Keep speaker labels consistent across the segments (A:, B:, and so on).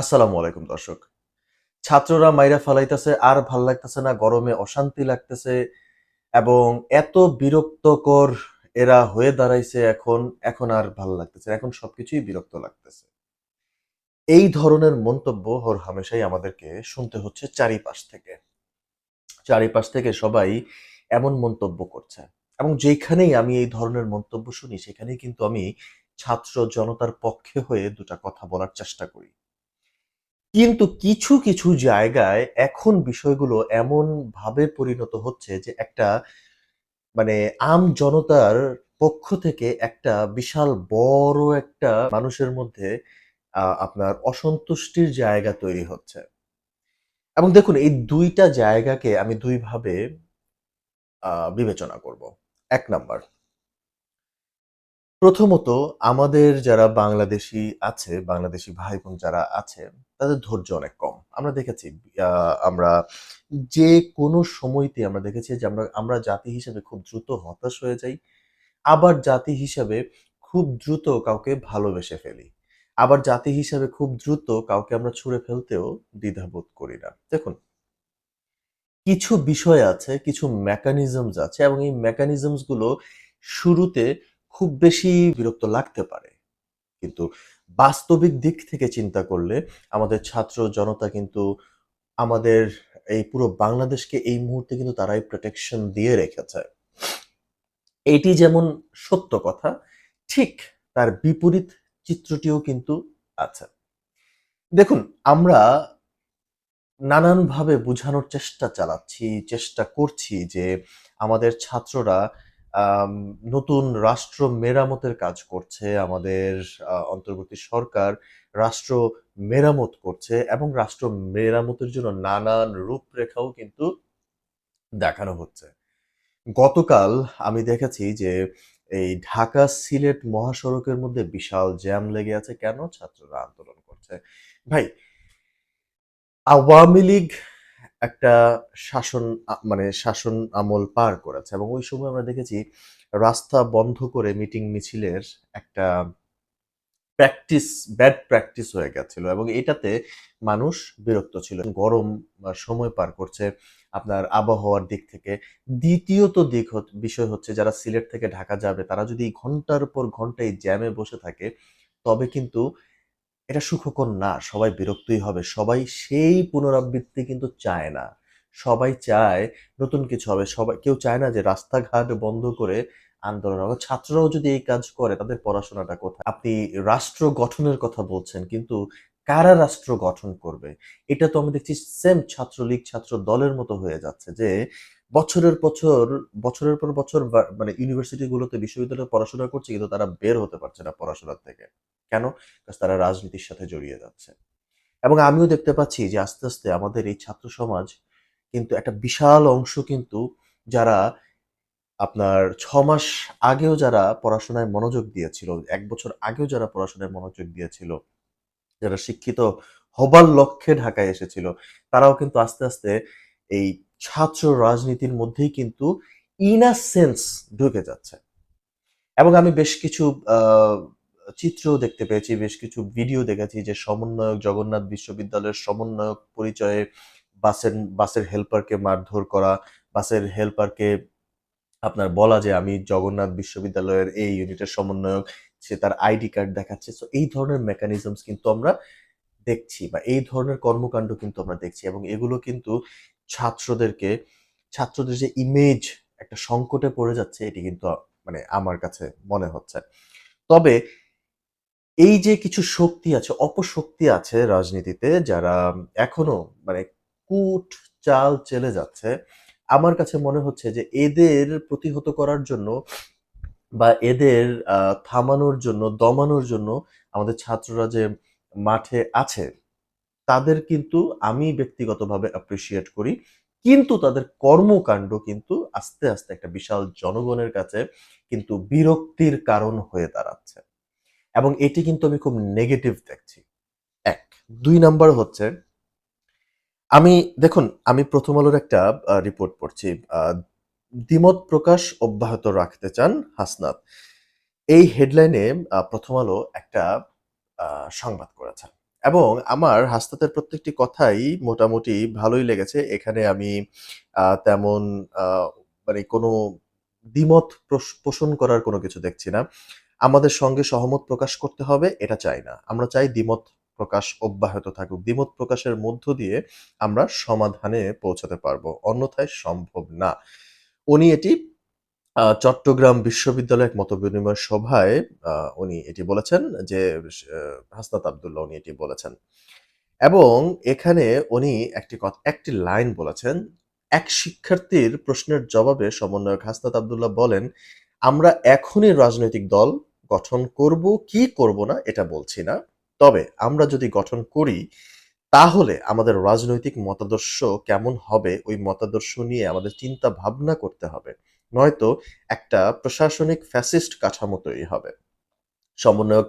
A: আসসালামু আলাইকুম, দর্শক। ছাত্ররা মাইরা ফালাইতেছে, আর ভালো লাগতেছে না, গরমে অশান্তি লাগতেছে এবং এত বিরক্তকর এরা হয়ে দাঁড়াইছে এখন এখন আর ভালো লাগতেছে এখন সবকিছুই বিরক্ত লাগতেছে। এই ধরনের মন্তব্য হর হামেশাই আমাদেরকে শুনতে হচ্ছে চারিপাশ থেকে। চারিপাশ থেকে সবাই এমন মন্তব্য করছে এবং যেখানেই আমি এই ধরনের মন্তব্য শুনি, সেখানেই কিন্তু আমি ছাত্র জনতার পক্ষে হয়ে দুটা কথা বলার চেষ্টা করি। কিন্তু কিছু কিছু জায়গায় এখন বিষয়গুলো এমন ভাবে পরিণত হচ্ছে যে একটা মানে আম জনতার পক্ষ থেকে একটা বিশাল বড় একটা মানুষের মধ্যে আপনার অসন্তুষ্টির জায়গা তৈরি হচ্ছে। এবং দেখুন, এই দুইটা জায়গাকে আমি দুইভাবে বিবেচনা করব। এক নাম্বার প্রথমত আমাদের যারা বাংলাদেশি আছে, বাংলাদেশি ভাই বোন যারা আছে, তাদের ধৈর্য অনেক কম। আমরা দেখেছি আমরা যে কোনো সময়তে আমরা দেখেছি যে আমরা আমরা জাতি হিসেবে খুব দ্রুত হতাশ হয়ে যাই, আবার জাতি হিসাবে খুব দ্রুত কাউকে ভালোবেসে ফেলি। আবার জাতি হিসাবে খুব দ্রুত কাউকে আমরা ছুঁড়ে ফেলতেও দ্বিধাবোধ করি না। দেখুন, কিছু বিষয় আছে, কিছু মেকানিজমস আছে এবং এই মেকানিজমসগুলো শুরুতে খুব বেশি বিরক্ত লাগতে পারে। কিন্তু বাস্তবিক দিক থেকে চিন্তা করলে আমাদের ছাত্র জনতা কিন্তু আমাদের এই পুরো বাংলাদেশকে এই মুহূর্তে কিন্তু তারাই প্রোটেকশন দিয়ে রেখেছে। এটি যেমন সত্য কথা, ঠিক তার বিপরীত চিত্রটিও কিন্তু আছে। দেখুন, আমরা নানানভাবে বোঝানোর চেষ্টা চালাচ্ছি, চেষ্টা করছি যে আমাদের ছাত্ররা নতুন রাষ্ট্র মেরামতের কাজ করছে আমাদের অন্তর্বর্তী সরকার। রাষ্ট্র মেরামত করছে এবং রাষ্ট্র মেরামতের জন্য নানান রূপরেখাও কিন্তু দেখানো হচ্ছে। গতকাল আমি দেখেছি যে এই ঢাকা সিলেট মহাসড়কের মধ্যে বিশাল জ্যাম লেগে আছে। কেন? ছাত্ররা আন্দোলন করছে। ভাই, আওয়ামী লীগ একটা শাসন মানে শাসন আমল পার করেছে। এবং ওই সময় আমরা দেখেছি রাস্তা বন্ধ করে মিটিং মিছিলের একটা প্র্যাকটিস, ব্যাড প্র্যাকটিস হয়ে গেছিল এবং এটাতে মানুষ বিরক্ত ছিল। গরম সময় পার করছে আপনার আবহাওয়ার দিক থেকে। দ্বিতীয়ত দিক বিষয় হচ্ছে যারা সিলেট থেকে ঢাকা যাবে, তারা যদি ঘণ্টার পর ঘণ্টা এই জ্যামে বসে থাকে, তবে কিন্তু এটা সুখকর না, সবাই বিরক্তই হবে, সবাই সেই পুনরাবৃত্তি কিন্তু চায় না। সবাই চায় নতুন কিছু হবে, সবাই, কেউ চায় না যে রাস্তাঘাট বন্ধ করে আন্দোলন ছাত্ররাও যদি এই কাজ করে, তাদের পড়াশোনাটা কোথায়? আপনি রাষ্ট্র গঠনের কথা বলছেন, কিন্তু কারা রাষ্ট্র গঠন করবে? এটা তো আমি দেখছি সেম ছাত্রলীগ ছাত্র দলের মতো হয়ে যাচ্ছে যে বছরের বছর, বছরের পর বছর মানে ইউনিভার্সিটি গুলোতে বিশ্ববিদ্যালয়ে পড়াশোনা করছে কিন্তু তারা বের হতে পারছে না পড়াশোনার থেকে। কেন? তারা রাজনীতির সাথে জড়িয়ে যাচ্ছে। এবং আমিও দেখতে পাচ্ছি যে আস্তে আস্তে আমাদের এই ছাত্র সমাজ কিন্তু একটা বিশাল অংশ কিন্তু যারা আপনার ছ মাস আগেও যারা পড়াশোনায় মনোযোগ দিয়েছিল, এক বছর আগেও যারা পড়াশোনায় মনোযোগ দিয়েছিল, যারা শিক্ষিত হবার লক্ষ্যে ঢাকায় এসেছিল, তারাও কিন্তু আস্তে আস্তে এই ছাত্র রাজনীতির মধ্যেই কিন্তু ইনা সেন্স ঢুকে যাচ্ছে। এবং আমি বেশ কিছু আহ, চিত্রও দেখতে পেয়েছি বেশ কিছু ভিডিও দেখেছি যে সমন্বয়ক জগন্নাথ বিশ্ববিদ্যালয়ের সমন্বয়ক পরিচয়ে বাসের বাসের হেল্পারকে মারধর করা বাসের হেল্পারকে আপনার বলা যে আমি জগন্নাথ বিশ্ববিদ্যালয়ের এই ইউনিটের সমন্বয়ক সে তার আইডি কার্ড দেখাচ্ছে। তো এই ধরনের মেকানিজমস কিন্তু আমরা দেখছি বা এই ধরনের কর্মকাণ্ড কিন্তু আমরা দেখছি এবং এগুলো কিন্তু ছাত্রদেরকে, ছাত্রদের যে ইমেজ একটা সংকটে পড়ে যাচ্ছে, এটি কিন্তু মানে আমার কাছে মনে হচ্ছে। তবে এই যে কিছু শক্তি আছে, অপশক্তি আছে রাজনীতিতে যারা এখনও মানে কুট চাল চেলে যাচ্ছে, আমার কাছে মনে হচ্ছে যে এদের প্রতিহত করার জন্য বা এদের থামানোর জন্য, দমানোর জন্য আমাদের ছাত্ররা যে মাঠে আছে তাদের কিন্তু আমি ব্যক্তিগতভাবে অ্যাপ্রিসিয়েট করি। কিন্তু তাদের কর্মকাণ্ড কিন্তু আস্তে আস্তে একটা বিশাল জনগণের কাছে কিন্তু বিরক্তির কারণ হয়ে দাঁড়াচ্ছে। এবং এটি কিন্তু আমি খুব নেগেটিভ দেখছি। এক। দুই নাম্বার হচ্ছে, আমি, দেখুন, আমি প্রথম আলোর একটা রিপোর্ট পড়ছি। দ্বিমত প্রকাশ অব্যাহত রাখতে চান হাসনাত। এই হেডলাইনে প্রথম আলো একটা সংবাদ করেছেন। এবং আমার হাসনাতের প্রত্যেকটি কথাই মোটামুটি ভালোই লেগেছে। এখানে আমি তেমন মানে কোনো দ্বিমত পোষণ করার কোনো কিছু দেখছি না। আমাদের সঙ্গে সহমত প্রকাশ করতে হবে, এটা চাই না। আমরা চাই দ্বিমত প্রকাশ অব্যাহত থাকুক। দ্বিমত প্রকাশের মধ্য দিয়ে আমরা সমাধানে পৌঁছাতে পারব। অন্যথায় সম্ভব না। উনি এটি চট্টগ্রাম বিশ্ববিদ্যালয়ের এক মতবিনিময় সভায় উনি এটি বলেছেন যে হাসনাত আব্দুল্লাহ উনি এটি বলেছেন। এবং এখানে উনি একটি একটি লাইন বলেছেন। এক শিক্ষার্থীর প্রশ্নের জবাবে সমন্বয়ক হাসনাত আবদুল্লাহ বলেন, "আমরা এখনই রাজনৈতিক দল গঠন করব কি করব না এটা বলছি না। তবে আমরা যদি গঠন করি তাহলে আমাদের রাজনৈতিক মতাদর্শ কেমন হবে ওই মতাদর্শ নিয়ে আমাদের চিন্তা ভাবনা করতে হবে। নয়তো একটা প্রশাসনিক ফ্যাসিস্ট কাঠামো তৈরি হবে।" সমন্বয়ক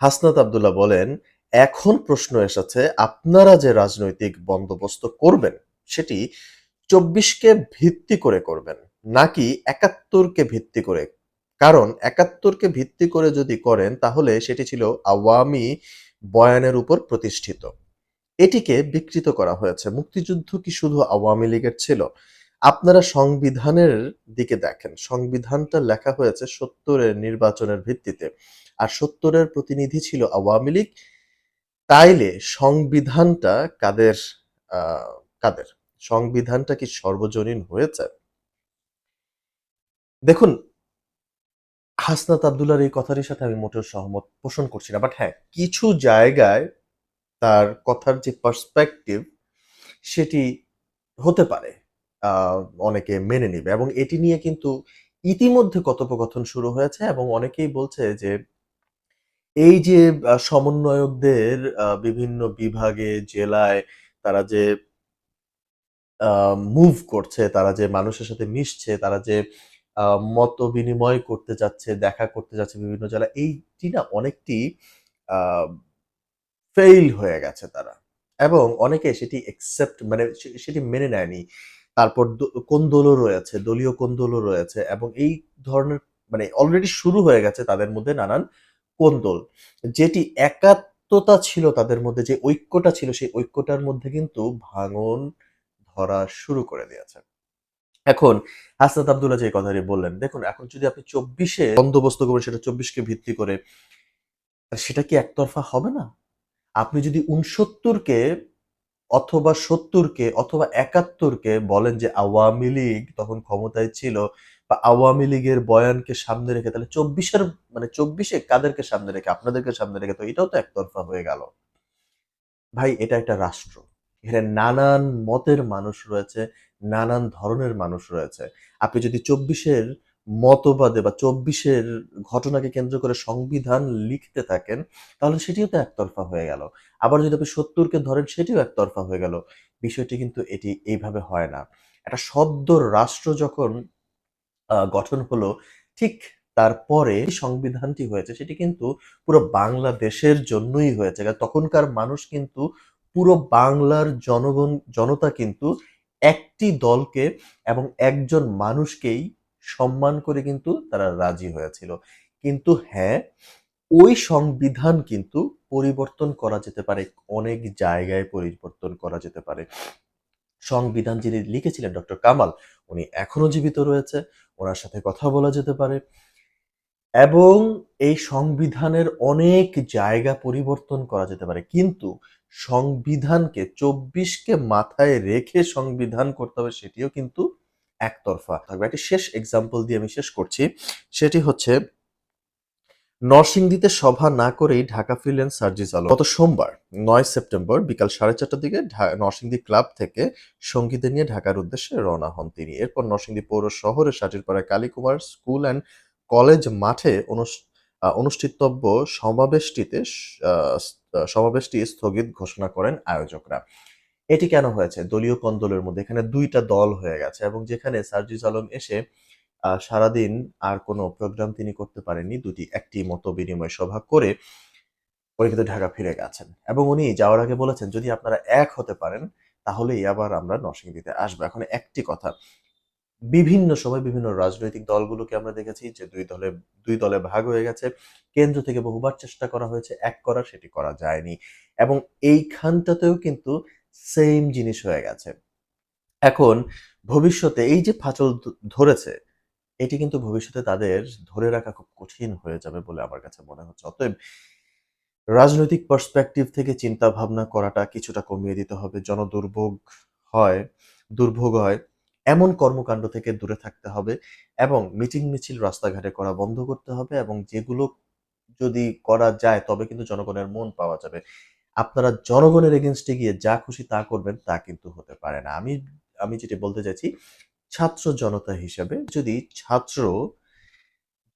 A: হাসনাত আব্দুল্লাহ বলেন, "এখন প্রশ্ন এসেছে আপনারা যে রাজনৈতিক বন্দোবস্ত করবেন সেটি ২৪ কে ভিত্তি করে করবেন নাকি ৭১ কে ভিত্তি করে? কারণ ৭১ কে ভিত্তি করে যদি করেন তাহলে সেটি ছিল আওয়ামী বয়ানের উপর প্রতিষ্ঠিত। এটিকে বিকৃত করা হয়েছে। মুক্তিযুদ্ধ কি শুধু আওয়ামী লীগের ছিল? আপনারা সংবিধানের দিকে দেখেন। সংবিধানটা লেখা হয়েছে সত্তরের নির্বাচনের ভিত্তিতে। আর সত্তরের প্রতিনিধি ছিল আওয়ামী লীগ। তাইলে সংবিধানটা কাদের কাদের? সংবিধানটা কি সর্বজনীন হয়েছে?" দেখুন হাসনাত আব্দুল্লাহর এই কথাটির সাথে আমি মোটেও সহমত পোষণ করছি না। বাট হ্যাঁ, কিছু জায়গায় তার কথার যে পার্সপেক্টিভ সেটি হতে পারে। অনেকে মেনে নিবে এবং এটি নিয়ে কিন্তু ইতিমধ্যে কথোপকথন শুরু হয়েছে এবং অনেকেই বলছে যে এই যে সমন্বয়কদের বিভিন্ন বিভাগে, জেলায় তারা যে মুভ করছে, তারা যে মানুষের সাথে মিশছে, তারা যে মত বিনিময় করতে যাচ্ছে, দেখা করতে যাচ্ছে বিভিন্ন জেলায়, এইটি না অনেকটি ফেইল হয়ে গেছে তারা। এবং অনেকে সেটি অ্যাকসেপ্ট মানে সেটি মেনে নেয়নি। তারপর কোন্দলও রয়েছে, দলীয় কোন্দলও রয়েছে এবং এই ধরনের মানে অলরেডি শুরু হয়ে গেছে তাদের মধ্যে নানান কোন্দল। যেটি একাত্মতা ছিল তাদের মধ্যে, যে ঐক্যটা ছিল সেই ঐক্যটার মধ্যে কিন্তু ভাঙন ধরা শুরু করে দিয়েছে। এখন হাসনাত আব্দুল্লাহ যে কথাটি বললেন, দেখুন এখন যদি আপনি চব্বিশে বন্দোবস্ত করবেন সেটা চব্বিশকে ভিত্তি করে, সেটা কি একতরফা হবে না? আপনি যদি ৬৯ কে অথবা সত্তরকে অথবা ৭১ কে বলেন যে আওয়ামী লীগ তখন ক্ষমতায় ছিল বা আওয়ামী লীগের বয়ানকে সামনে রেখে তাহলে চব্বিশের মানে চব্বিশে কাদেরকে সামনে রেখে? আপনাদেরকে সামনে রেখে তো এটাও তো একতরফা হয়ে গেল। ভাই এটা একটা রাষ্ট্র। এখানে নানান মতের মানুষ রয়েছে, নানান ধরনের মানুষ রয়েছে। আপনি যদি ২৪ এর মতবাদে বা চব্বিশের ঘটনাকে কেন্দ্র করে সংবিধান লিখতে থাকেন, তাহলে সেটিও তো একতরফা হয়ে গেল। আবার যদি আপনি সত্তরকে ধরেন সেটিও একতরফা হয়ে গেল। বিষয়টি কিন্তু এটি এইভাবে হয় না। একটা সদ্য রাষ্ট্র যখন গঠন হলো, ঠিক তারপরে সংবিধানটি হয়েছে সেটি কিন্তু পুরো বাংলাদেশের জন্যই হয়েছে। তখনকার মানুষ কিন্তু পুরো বাংলার জনগণ জনতা কিন্তু একটি দলকে এবং একজন মানুষকেই সম্মান করে কিন্তু তারা রাজি হয়েছিল। কিন্তু হ্যাঁ, ওই সংবিধান কিন্তু পরিবর্তন করা যেতে পারে। অনেক জায়গায় পরিবর্তন করা যেতে পারে। সংবিধান যিনি লিখেছিলেন ডক্টর কামাল, উনি এখনও জীবিত রয়েছে। ওনার সাথে কথা বলা যেতে পারে। এবং এই সংবিধানের অনেক জায়গা পরিবর্তন করা যেতে পারে। কিন্তু সংবিধানকে চব্বিশকে মাথায় রেখে সংবিধান করতে হবে সেটিও কিন্তু একতরফা থাকবে। একটি শেষ এক্সাম্পল দিয়ে আমি শেষ করছি। সেটি হচ্ছে, নরসিংদীতে সভা না করেই ঢাকা ফিরলেন সার্জিস আলম। গত সোমবার, নয় সেপ্টেম্বর বিকাল সাড়ে চারটার দিকে নরসিংদী ক্লাব থেকে সঙ্গীদের নিয়ে ঢাকার উদ্দেশ্যে রওনা হন তিনি। এরপর নরসিংদী পৌর শহরের সাটিরপাড়ায় কালীকুমার স্কুল অ্যান্ড কলেজ মাঠে অনুষ্ঠিতব্য সমাবেশটিতে সমাবেশটি স্থগিত ঘোষণা করেন আয়োজকরা। এটি কেন হয়েছে? দলীয় কন্দলের মধ্যে এখানে দুইটা দল হয়ে গেছে এবং যেখানে সার্জিস আলম এসে সারাদিন আর কোনো প্রোগ্রাম তিনি করতে পারেননি। দুটি একটি মত বিনিময় সভা করে উনি কিন্তু ঢাকা ফিরে গেছেন। এবং উনি যাওয়ার আগে বলেছেন, "যদি আপনারা এক হতে পারেন তাহলেই আবার আমরা নরসিংদীতে আসব।" এখন একটি কথা, বিভিন্ন সময় বিভিন্ন রাজনৈতিক দলগুলোকে আমরা দেখেছি যে দুই দলে দুই দলে ভাগ হয়ে গেছে কেন্দ্র থেকে বহুবার চেষ্টা করা হয়েছে এক করার সেটি করা যায়নি এবং এইখানটাতেও কিন্তু সেম জিনিস হয়ে গেছে। এখন ভবিষ্যতে এই যে ফাটল ধরেছে, এটি কিন্তু ভবিষ্যতে তাদের ধরে রাখা খুব কঠিন হয়ে যাবে বলে আমার কাছে মনে হচ্ছে। অতএব রাজনৈতিক পার্সপেক্টিভ থেকে চিন্তা ভাবনা করাটা কিছুটা কমিয়ে দিতে হবে। জনদুর্ভোগ হয়, দুর্ভোগ হয়, এমন কর্মকাণ্ড থেকে দূরে থাকতে হবে এবং মিটিং মিছিল রাস্তাঘাটে করা বন্ধ করতে হবে এবং যেগুলো যদি করা যায় তবে কিন্তু জনগণের মন পাওয়া যাবে। আপনারা জনগণের এগেনস্টে গিয়ে যা খুশি তা করবেন, তা কিন্তু হতে পারে না। আমি আমি যেটি বলতে চাইছি, ছাত্র জনতা হিসাবে যদি ছাত্র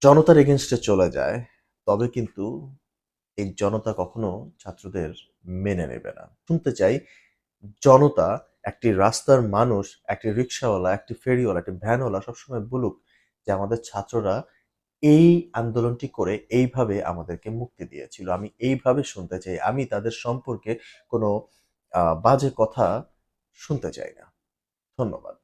A: জনতার এগেনস্টে চলে যায়, তবে কিন্তু এই জনতা কখনো ছাত্রদের মেনে নেবে না। শুনতে চাই, জনতা একটি রাস্তার মানুষ, একটি রিক্সাওয়ালা, একটি ফেরিওয়ালা, একটি ভ্যানওয়ালা সবসময় বলুক যে আমাদের ছাত্ররা এই আন্দোলনটি করে এইভাবে আমাদেরকে মুক্তি দিয়েছিল। আমি এইভাবে শুনতে চাই। আমি তাদের সম্পর্কে কোনো বাজে কথা শুনতে চাই না। ধন্যবাদ।